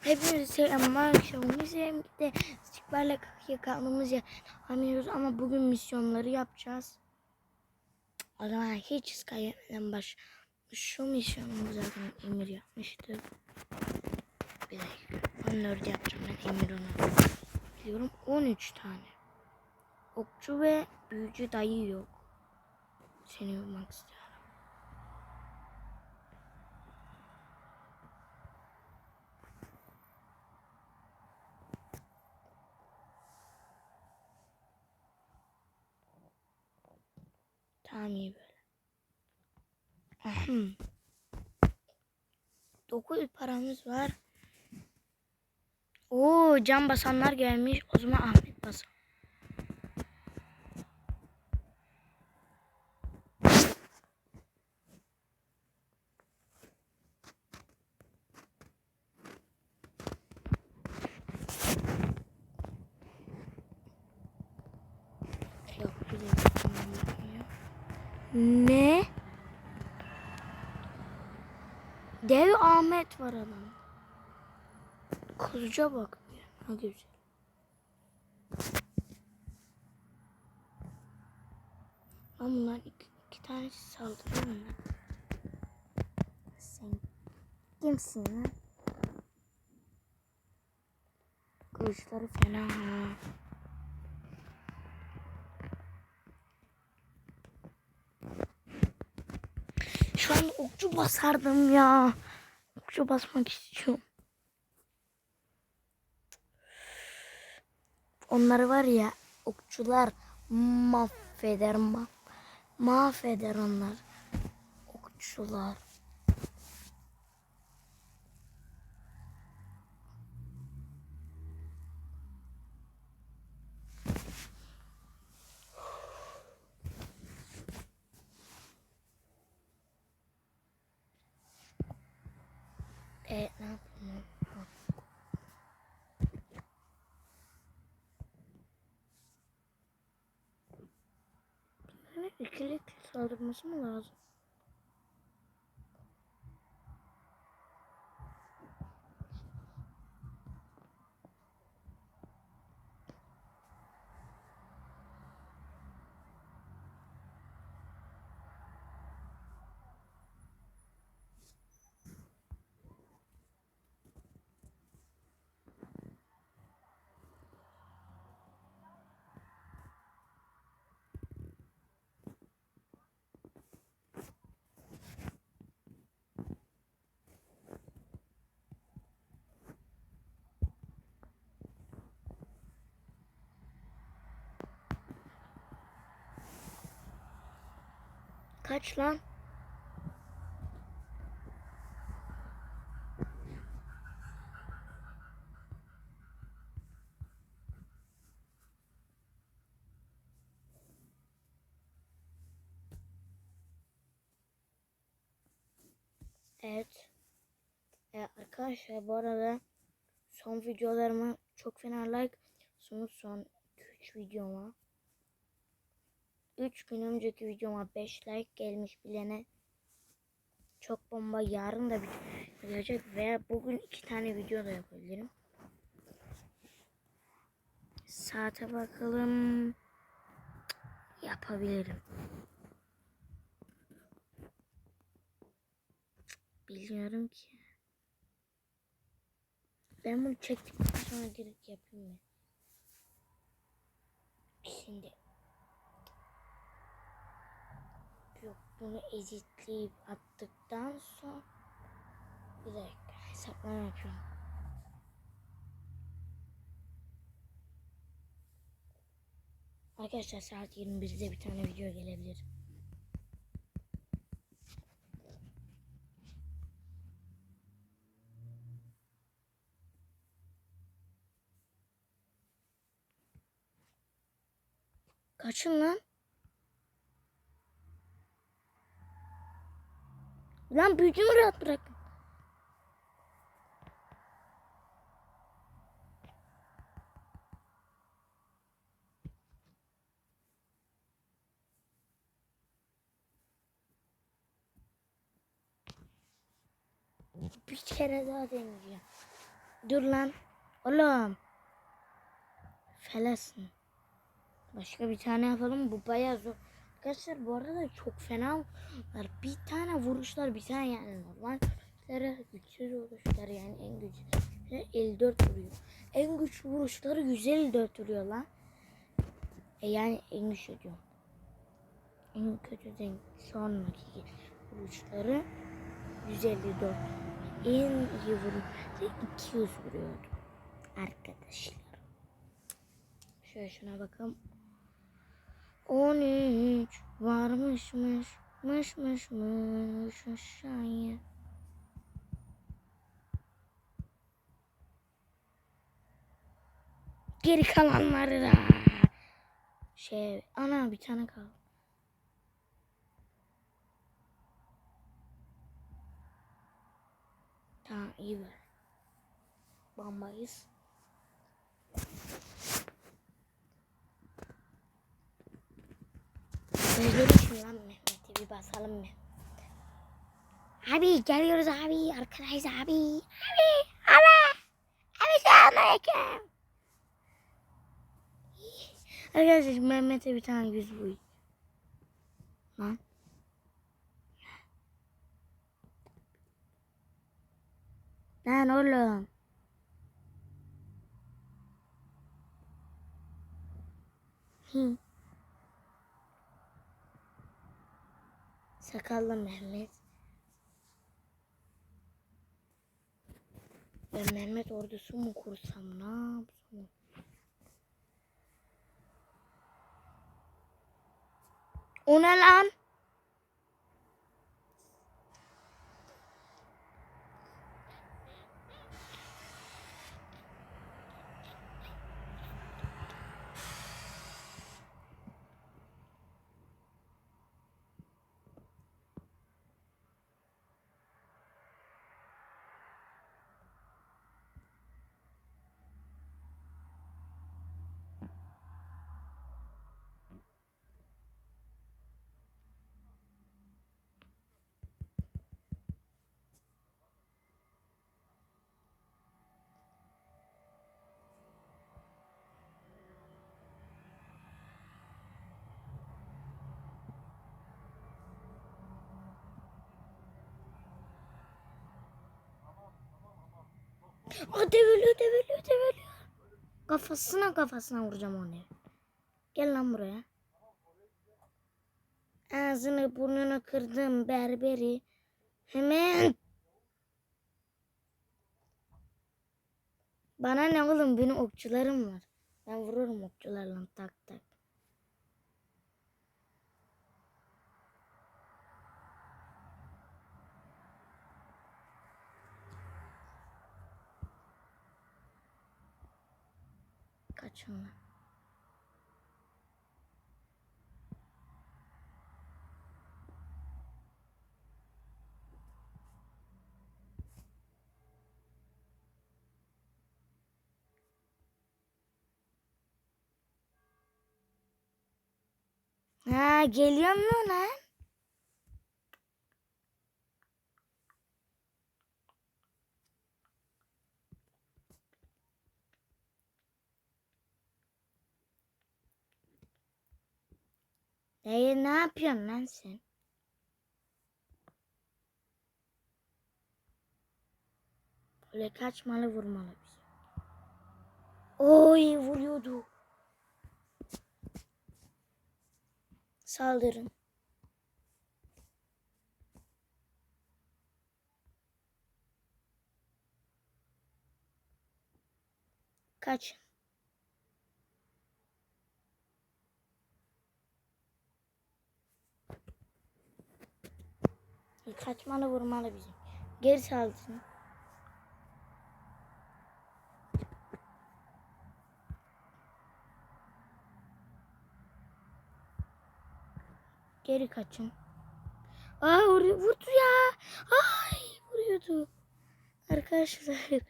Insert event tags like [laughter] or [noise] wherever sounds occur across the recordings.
Hepimizi selam akşam bizim de istikballe kaldığımız yer anlıyoruz ama bugün misyonları yapacağız. O zaman hiç kaybetmeden baş şu misyonu zaten Emir yapmıştı. Bir dakika. 14 yapacağım ben Emir ona. Diyorum 13 tane. Okçu ve büyücü dayı yok. Seni vurmak istiyorum. Tamam iyi böyle. Ahem. 9 paramız var. Oo can basanlar gelmiş. O zaman Ahmet basan. Yok bir dakika. Ne? Dev Ahmet var adam. Kılıca bak. Ne güzel. Lan bunlar iki, iki tanesi saldırıyor mu? Sen kimsin lan? Kılıçları fena ha. Şu an okçu basardım ya. Okçu basmak istiyorum. Onları var ya okçular mahveder ma mahveder onlar. Okçular. Evet ne yapayım? Bunların ikili saldırması mı lazım? Kaç lan? Evet. Ee, arkadaşlar bu arada son videolarıma çok fena like son son 3 videoma 3 gün önceki videoma 5 like gelmiş bilene çok bomba yarın da bir gelecek veya bugün iki tane video da yapabilirim. Saate bakalım. Yapabilirim. Bilmiyorum ki. Ben bunu çektikten sonra direkt yapayım mı? Şimdi Yok bunu editleyip attıktan sonra bir dakika hesaplama yapıyorum. Arkadaşlar saat 21'de bir tane video gelebilir. Kaçın lan? Lan büyücümü rahat bırakın. Bir kere daha deneyeceğim. Dur lan. Oğlum. Felasin. Başka bir tane yapalım. Bu bayağı zor. Arkadaşlar bu arada çok fena var. Bir tane vuruşlar bir tane yani normal. vuruşları, Güçsüz vuruşlar yani en güçlü. 54 vuruyor. En güçlü vuruşları 154 vuruyor lan. E yani en güçlü diyorum. En kötü denk sonraki vuruşları 154. En iyi vuruşları 200 vuruyordu. Arkadaşlar. Şöyle şuna bakalım. 13 varmışmış. Mışmış mış aşağıya. Geri kalanları da. Şey, ana bir tane kaldı. Tamam iyi ver. Bambayız. Özlemişim lan Mehmet'i bir basalım mı? Abi geliyoruz abi arkadaşız abi. Abi abi. Abi selamünaleyküm. Arkadaşlar Mehmet'e bir tane yüz bu. Lan. Lan oğlum. Hı. Sakallı Mehmet. Ben Mehmet ordusu mu kursam ne yapsam? O ne lan? O develiyor develiyor develiyor. Kafasına kafasına vuracağım onu. Gel lan buraya. Ağzını burnunu kırdım berberi. Hemen. Bana ne oğlum benim okçularım var. Ben vururum okçularla tak tak. Lan. Ha geliyor mu lan? Dayı ne yapıyorsun lan sen? Böyle kaçmalı vurmalı bizi. Oy vuruyordu. Saldırın. Kaç. Kaçmalı vurmalı bizim. Geri saldırın. Geri kaçın. Aa vur- vurdu ya. Ay vuruyordu. Arkadaşlar. [laughs]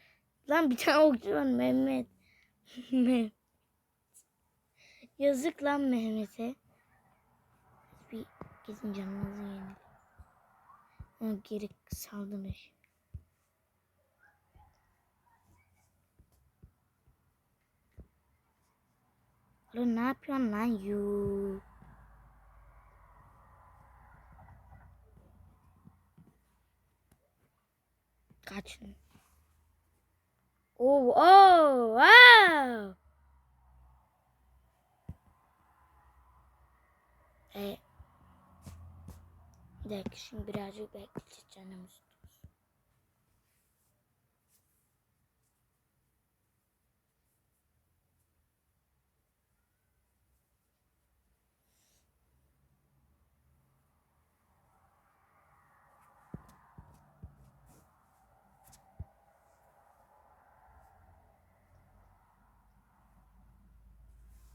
Lan bir tane okçu var Mehmet. [laughs] Mehmet. Yazık lan Mehmet'e. Bir gidin canınızı yenin. Onu geri saldırır. Oğlum ne yapıyorsun lan yuu? Kaçın. Oo, oo, aa! Dakika şimdi birazcık bekleyeceğiz canımız.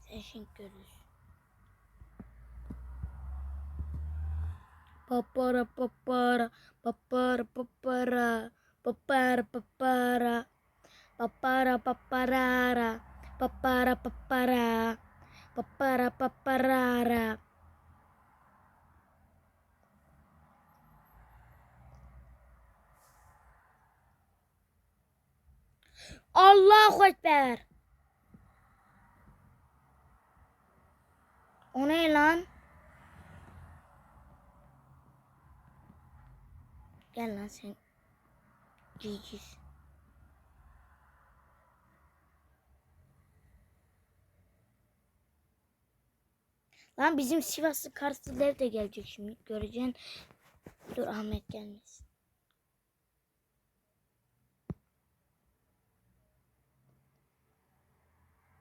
Sen şimdi görürsün. Papara papara papara papara papara papara papara paparara papara papara papara paparara Allahu Ekber. O ne lan? Gel lan sen. Ciciz. Lan bizim Sivaslı Karslılar de gelecek şimdi. Göreceksin. Dur Ahmet gelmesin.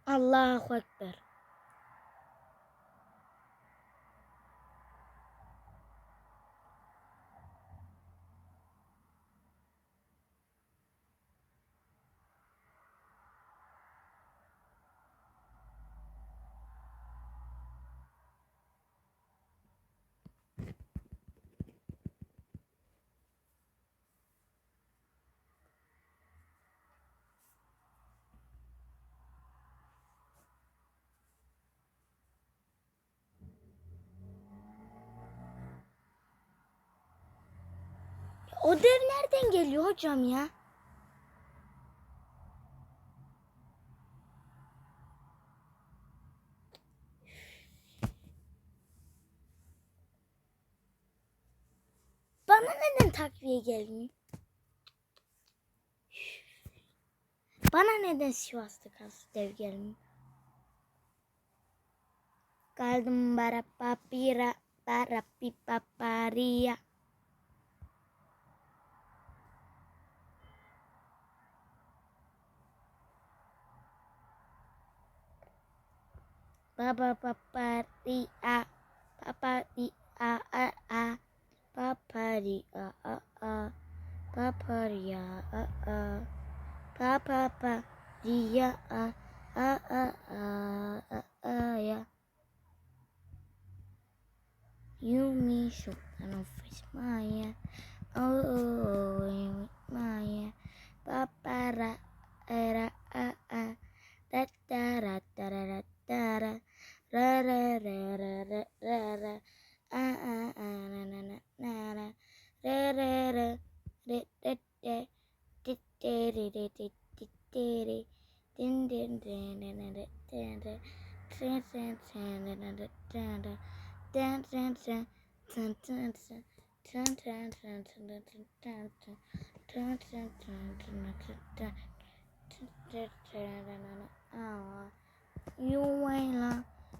Allahu Ekber. O dev nereden geliyor hocam ya? Bana neden takviye gelmiyor? Bana neden Sivas'ta kalsın dev gelmiyor? Kaldım bara papira bara pipaparia. Papa papa di a. Papa di a a a. Papa di a a a. Papa di a a a. Papa papa di a a a a a a ya You me so I know face Maya. Oh oh, oh you Maya. Papa ra ra a a. Da da ra da ra da da Ra ra ra ra ra ra ra A a na na na na na Ra ra ra Re re re Di di di di di di di di Din din din din din din din din Din din din din din din din Dun dun dun dun dun dun dun dun dun dun dun dun dun dun dun dun dun dun dun Oh,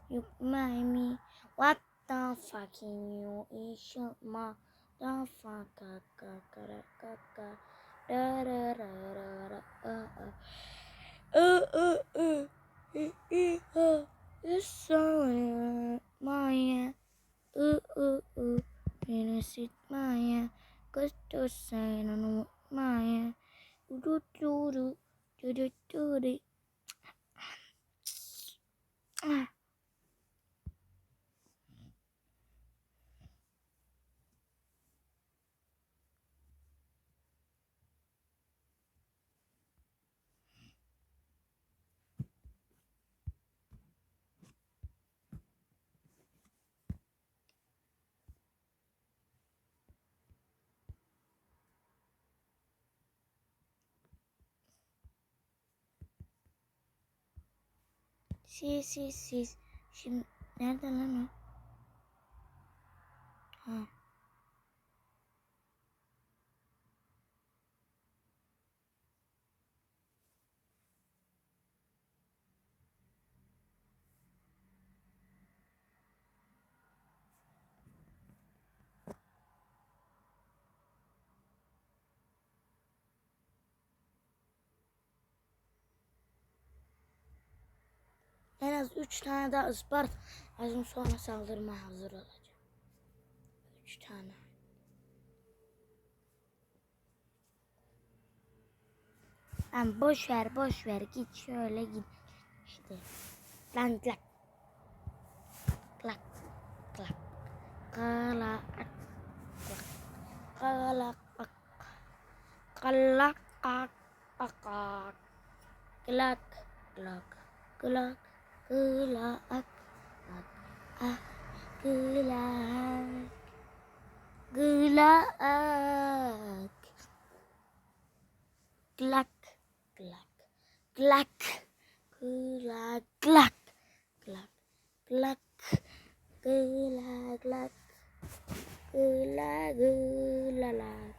you made me? What the fucking you Is Ma my fuck ka ka ka ka ka da da da da da uh uh uh uh uh uh this song Maya uh uh uh innocent Maya cause to say Siz siz siz. Şimdi nerede lan o? Ha. En az üç tane daha ıspart lazım sonra saldırma hazır olacak. Üç tane. Lan boş ver boş ver git şöyle git işte. Lan klak. Klak. Klak. Kalak. Klak. Kalak. Kalak. Kalak. Klak. Klak. kula at at ah gulaak gulaak glak glak glak gulak glak glak glak gulak glak gulak gulalak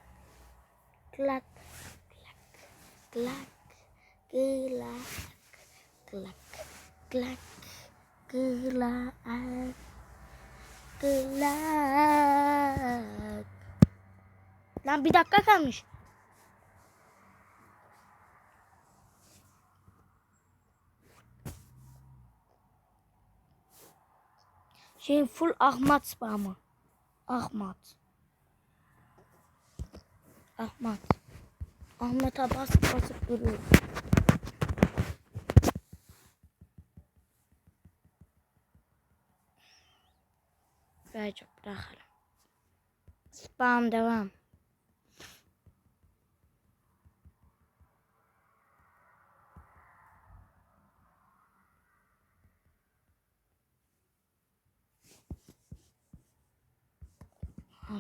glak glak glak gulak glak glak gelak gelak Lan bir dakika kalmış. Şey full Ahmet spamı. Ahmet. Ahmet. Ahmet'e basıp basıp duruyor. Böylece bırakalım. Spam devam.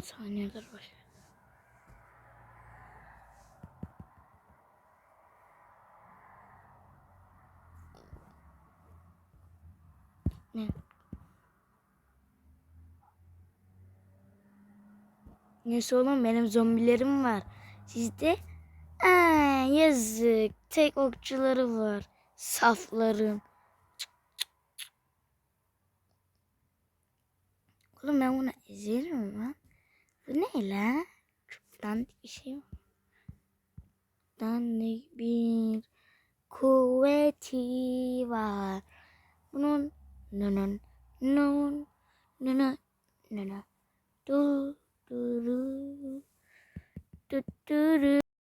saniyeler var. Ne? Neyse oğlum benim zombilerim var. Sizde? Aa, yazık. Tek okçuları var. Saflarım. Cık, cık, cık. Oğlum ben bunu ezerim lan. Bu ne la? Çok dandik bir şey var. Dandik bir kuvveti var. Bunun nunun nun nunu nunu dur du du du du